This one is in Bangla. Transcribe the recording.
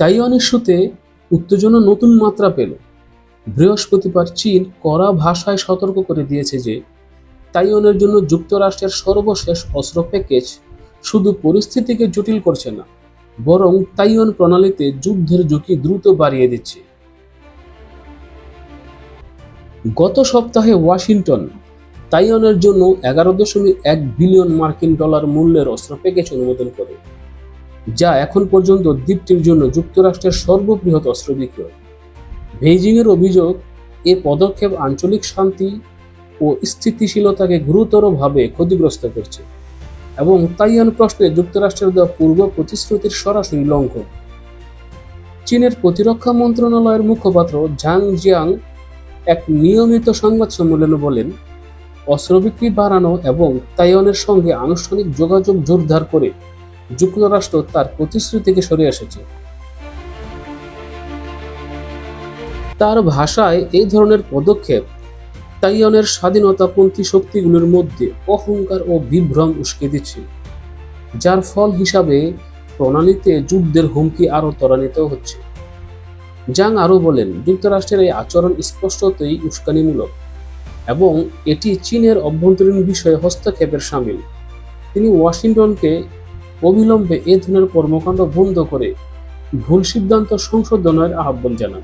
তাইওয়ান ইস্যুতে উত্তেজনা নতুন মাত্রা পেল। বৃহস্পতিবার চীন কড়া ভাষায় সতর্ক করে দিয়েছে যে, তাইওয়ানের জন্য যুক্তরাষ্ট্রের সর্বশেষ অস্ত্র প্যাকেজ শুধু পরিস্থিতিকে জটিল করছে না, বরং তাইওয়ান প্রণালীতে যুদ্ধের ঝুঁকি দ্রুত বাড়িয়ে দিচ্ছে। গত সপ্তাহে ওয়াশিংটন, তাইওয়ানের জন্য এগারো দশমিক এক বিলিয়ন মার্কিন ডলার মূল্যের অস্ত্র প্যাকেজ অনুমোদন করে। যা এখন পর্যন্ত দ্বীপটির জন্য যুক্তরাষ্ট্রের সর্ববৃহৎ অস্ত্র বিক্রয় বেইজিংয়ের অভিযোগ, এ পদক্ষেপ আঞ্চলিক শান্তি ও স্থিতিশীলতাকে গুরুতরভাবে ক্ষতিগ্রস্ত করছে এবং তাইয়ান প্রশ্নে যুক্তরাষ্ট্রের দেওয়া পূর্ব প্রতিশ্রুতির সরাসরি লঙ্ঘন। চীনের প্রতিরক্ষা মন্ত্রণালয়ের মুখপাত্র ঝাং জিয়াং এক নিয়মিত সংবাদ সম্মেলনে বলেন অস্ত্র বিক্রি বাড়ানো এবং তাইওয়ানের সঙ্গে আনুষ্ঠানিক যোগাযোগ জোরদার করে যুক্তরাষ্ট্র তার প্রতিশ্রুতি থেকে সরে এসেছে। তার ভাষায় এই ধরনের পদক্ষেপ তাইওয়ানের স্বাধীনতাপন্থী শক্তিগুলোর মধ্যে অহংকার ও বিভ্রম উস্কে দিচ্ছে, যার ফল হিসাবে প্রণালীতে যুদ্ধের হুমকি আরও ত্বরান্বিত হচ্ছে। জাং আরও বলেন, যুক্তরাষ্ট্রের এই আচরণ স্পষ্টতই উস্কানিমূলক এবং এটি চীনের অভ্যন্তরীণ বিষয়ে হস্তক্ষেপের সামিল। তিনি ওয়াশিংটনকে অবিলম্বে এ ধরনের কর্মকাণ্ড বন্ধ করে ভুল সিদ্ধান্ত সংশোধনের আহ্বান জানান।